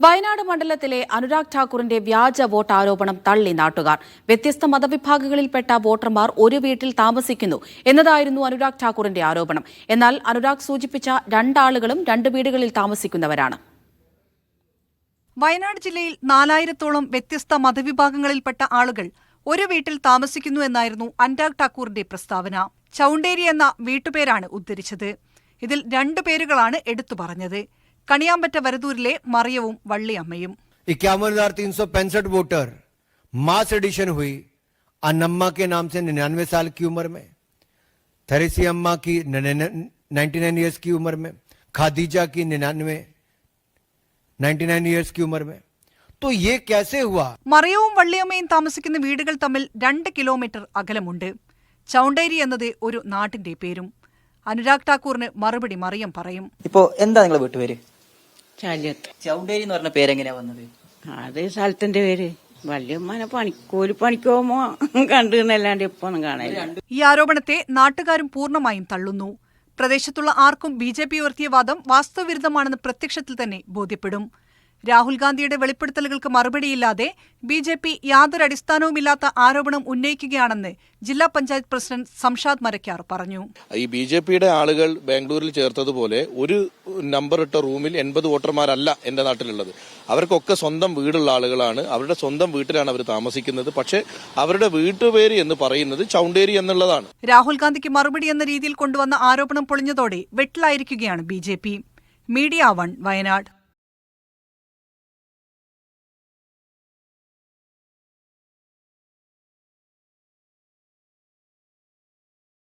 വയനാട് മണ്ഡലത്തിലെ അനുരാഗ് ഠാക്കൂറിന്റെ വ്യാജ വോട്ട് ആരോപണം തള്ളി നാട്ടുകാർ. വ്യത്യസ്ത മതവിഭാഗങ്ങളിൽപ്പെട്ട വോട്ടർമാർ ഒരു വീട്ടിൽ താമസിക്കുന്നു എന്നതായിരുന്നു അനുരാഗ് ഠാക്കൂറിന്റെ ആരോപണം. എന്നാൽ അനുരാഗ് സൂചിപ്പിച്ച രണ്ടാളുകളും രണ്ട് വീടുകളിൽ താമസിക്കുന്നവരാണ്. വയനാട് ജില്ലയിൽ നാലായിരത്തോളം വ്യത്യസ്ത മതവിഭാഗങ്ങളിൽപ്പെട്ട ആളുകൾ ഒരു വീട്ടിൽ താമസിക്കുന്നു എന്നായിരുന്നു അനുരാഗ് ഠാക്കൂറിന്റെ പ്രസ്താവന. ചൌണ്ടേരി എന്ന വീട്ടുപേരാണ് ഉദ്ധരിച്ചത്. ഇതിൽ രണ്ടു പേരുകളാണ് എടുത്തു പറഞ്ഞത്. കണിയാമ്പറ്റ വരദൂരിലെ മറിയവും വള്ളിയമ്മയും इक्यावन हजार तीन सौ पैंसठ वोटर मास एडिशन हुई अनम्मा के नाम से निन्यानवे साल की उम्र में थरेसी अम्मा की नाइन्टी नाइन ईयर्स की उम्र में खादीजा की निन्यानवे नाइन्टी नाइन ईयर्स की उम्र में तो ये कैसे हुआ മറിയവും വള്ളിയമ്മയും താമസിക്കുന്ന വീടുകൾ തമ്മിൽ രണ്ട് കിലോമീറ്റർ അകലമുണ്ട് ചൌണ്ടേരി എന്നത് ഒരു നാട്ടിന്റെ പേരും അനുരാഗ് ഠാക്കൂറിന് മറുപടി മറിയം പറയും ഇപ്പോ എന്താ നിങ്ങളെ വീട്ടുപേര് ചാലിയത്ത് ചൗണ്ടേരി എന്ന് പറഞ്ഞ പേരെങ്ങനെയാ വന്നത്? അത് സ്ഥലത്തിന്റെ പേര്. വല്യമ്മനെ പണിക്കൂലി പണിക്ക് പോകുമ്പോ കണ്ടുന്നല്ലാണ്ട് ഇപ്പൊ ഒന്നും കാണാനില്ല. ഈ ആരോപണത്തെ നാട്ടുകാരും പൂർണമായും തള്ളുന്നു. പ്രദേശത്തുള്ള ആർക്കും ബി ജെ പി ഉയർത്തിയ വാദം വാസ്തവവിരുദ്ധമാണെന്ന് പ്രത്യക്ഷത്തിൽ തന്നെ ബോധ്യപ്പെടും. രാഹുൽ ഗാന്ധിയുടെ വെളിപ്പെടുത്തലുകൾക്ക് മറുപടിയില്ലാതെ ബി ജെ പി യാതൊരു അടിസ്ഥാനവുമില്ലാത്ത ആരോപണം ഉന്നയിക്കുകയാണെന്ന് ജില്ലാ പഞ്ചായത്ത് പ്രസിഡന്റ് സംഷാദ് മരക്കാർ പറഞ്ഞു. ഈ ബി ജെ പിയുടെ ആളുകൾ ബാംഗ്ലൂരിൽ ചേർത്തതുപോലെ ഒരു നമ്പർ ഇട്ട റൂമിൽ എൺപത് വോട്ടർമാരല്ല എന്റെ നാട്ടിലുള്ളത്. അവർക്കൊക്കെ സ്വന്തം വീടുള്ള ആളുകളാണ്. അവരുടെ സ്വന്തം വീട്ടിലാണ് അവർ താമസിക്കുന്നത്. പക്ഷേ അവരുടെ വീട്ടുപേര് എന്ന് പറയുന്നത് ചൗണ്ടേരി എന്നുള്ളതാണ്. രാഹുൽ ഗാന്ധിക്ക് മറുപടി എന്ന രീതിയിൽ കൊണ്ടുവന്ന ആരോപണം പൊളിഞ്ഞതോടെ വെട്ടിലായിരിക്കുകയാണ് ബി മീഡിയ വൺ വയനാട്.